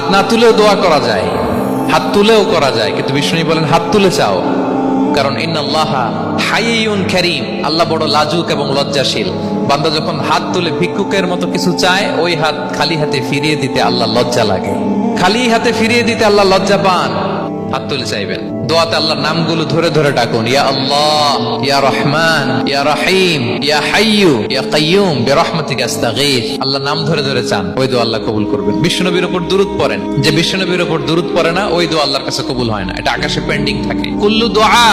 হাত না তুলেও দোয়া করা যায়, হাত তুলেও করা যায়, কিন্তু বিষ্ণু বলেন, হাত তুলে চাও। কারণ আল্লাহ বড় লাজুক এবং লজ্জাশীল। বান্দা যখন হাত তুলে ভিক্ষুকের মতো কিছু চায়, ওই হাত খালি হাতে ফিরিয়ে দিতে আল্লাহ লজ্জা লাগে। খালি হাতে ফিরিয়ে দিতে আল্লাহ লজ্জা পান। হাত তুলে চাইবেন। দোয়াতে আল্লাহর নামগুলো ধরে ধরে ডাকুন, ইয়া আল্লাহ, ইয়া রহমান, ইয়া রহিম, ইয়া হাইয়ু, ইয়া কাইয়ুম, বিরহমাতিকা আস্তাগীথ আল্লাহ নাম ধরে ধরে চান, ওই দোয়া আল্লাহ কবুল করবেন। বিশ্বনবীর উপর দুরূদ পড়েন। যে বিশ্বনবীর উপর দুরূদ পড়ে না, ওই দোয়া আল্লাহর কাছে কবুল হয় না। এটা আকাশে পেন্ডিং থাকে। কুল্লু দোয়া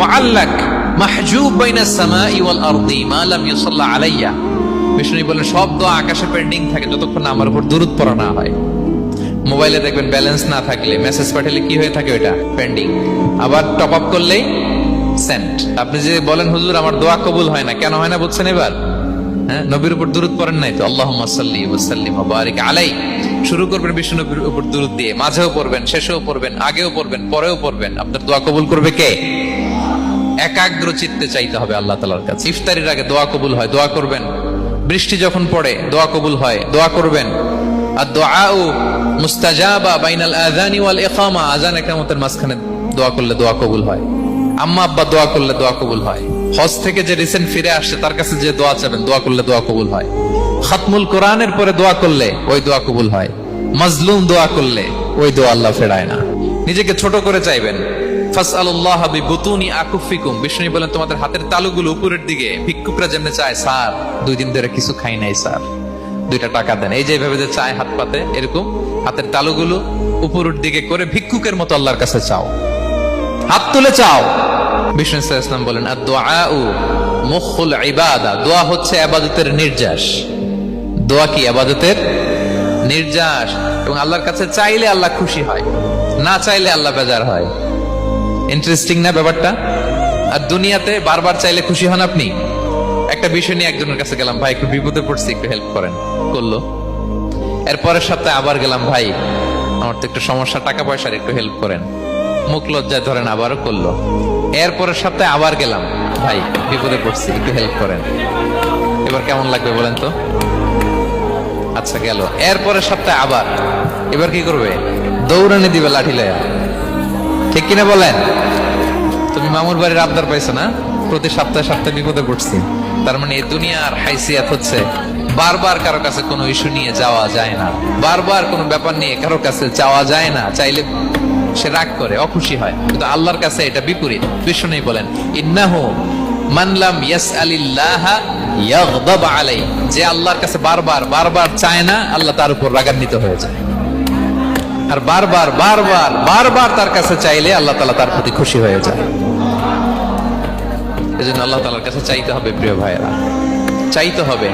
মুআল্লাক মাহজুব বাইনাস সামাই ওয়াল আরদি মা লাম ইউসাল্লা আলাইয়া। বিষ্ণু বলেন সব দোয়া আকাশে পেন্ডিং থাকে, যতক্ষণ না আমার উপর দুরূদ পড়া না হয়। মোবাইলে দেখবেন ব্যালেন্স না থাকলে। মেসেজ পাঠালে কি হয়ে থাকে ওটা পেন্ডিং আবার টপ আপ করলেই সেন্ট আপনি যে বলেন, হুজুর, আমার দোয়া কবুল হয় না। কেন হয় না বুঝছেন এবার? হ্যাঁ? নবীর উপর পড়েন নাই তো? আলাই শুরু বিষ্ণু নবীর উপর দিয়ে। মাঝেও পড়বেন, শেষেও পড়বেন, আগেও পড়বেন, পরেও পড়বেন। আপনার দোয়া কবুল করবে কে? একাগ্র চিত্তে চাইতে হবে আল্লাহ তালার ইফতারির আগে দোয়া কবুল হয়, দোয়া করবেন। বৃষ্টি যখন পড়ে, দোয়া কবুল হয়, দোয়া করবেন। দোয়া করলে খাতমুল কোরআনের পরে দোয়া করলে ওই দোয়া কবুল হয়। মাজলুম দোয়া করলে ওই দোয়া আল্লাহ ফেরায় না। নিজেকে ছোট করে চাইবেন। তোমাদের হাতের তালুগুলো উপরের দিকে ভিক্ষুকরা যেমনি চায়, স্যার, দুই দিন ধরে কিছু খাই নাই, স্যার। দুইটা টাকা দেন। এই যে এইভাবে যে চায় হাত পাতে, এরকম হাতের তালুগুলো উপরের দিকে করে ভিক্ষুকের মতো আল্লাহর কাছে চাও। হাত তুলে চাও। বিষ্ণু ইসলাম বলেন আর দোয়া মুখুল ইবাদা। দোয়া হচ্ছে আবাদতের নির্যাস। দোয়া কি? আবাদতের নির্যাস। এবং আল্লাহর কাছে চাইলে আল্লাহ খুশি হয়, না চাইলে আল্লাহ বেজার হয়। ইন্টারেস্টিং না ব্যাপারটা? আর দুনিয়াতে বারবার চাইলে খুশি হন আপনি? একটা বিষয় নিয়ে একজনের কাছে গেলাম, ভাই, একটু বিপদে পড়ছি, একটু হেল্প করেন। করল। এর পরের সপ্তাহে আবার গেলাম, ভাই, আমার তো একটু সমস্যা, টাকা পয়সার একটু হেল্প করেন। মুখ লজ্জায় ধরেন আবারও করল। এর পরের সপ্তাহে আবার গেলাম, ভাই, বিপদে পড়ছি, একটু হেল্প করেন। এবার কেমন লাগবে বলেন তো? আচ্ছা গেল। এর পরের সপ্তাহে আবার। এবার কি করবে? দৌড়ানি দিবে লাঠি লয়া। ঠিক কিনা বলেন? তুমি মামুর বাড়ির আবদার পাইছো না? প্রতি সপ্তাহে সপ্তাহে বিপদে পড়ছি। তার মানে এই দুনিয়ার হাইসিয়াত হচ্ছে, বারবার কারও কাছে কোনো ইস্যু নিয়ে যাওয়া যায় না। বারবার কোনো ব্যাপার নিয়ে কারও কাছে যাওয়া যায় না। চাইলে সে রাগ করে, অখুশি হয়। কিন্তু আল্লাহর কাছে এটা বিপরীত। বিষ্ণু বলেন, ইন্নাহু মানলাম ইয়াস আলিল্লাহ ইয়াগদাব আলাই যে আল্লাহর কাছে বারবার বারবার চায় না, আল্লাহ তার উপর রাগান্বিত হয়ে যায়। আর বারবার বারবার বারবার তার কাছে চাইলে আল্লাহ তালা তার প্রতি খুশি হয়ে যায়। এজন্য আল্লাহ তালার কাছে চাইতে হবে, প্রিয় ভাইয়েরা। চাইতে হবে।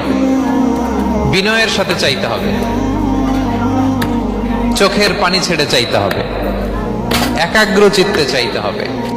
বিনয়ের সাথে চাইতে হবে। চোখের পানি ছেড়ে চাইতে হবে। একাগ্র চিত্তে চাইতে হবে।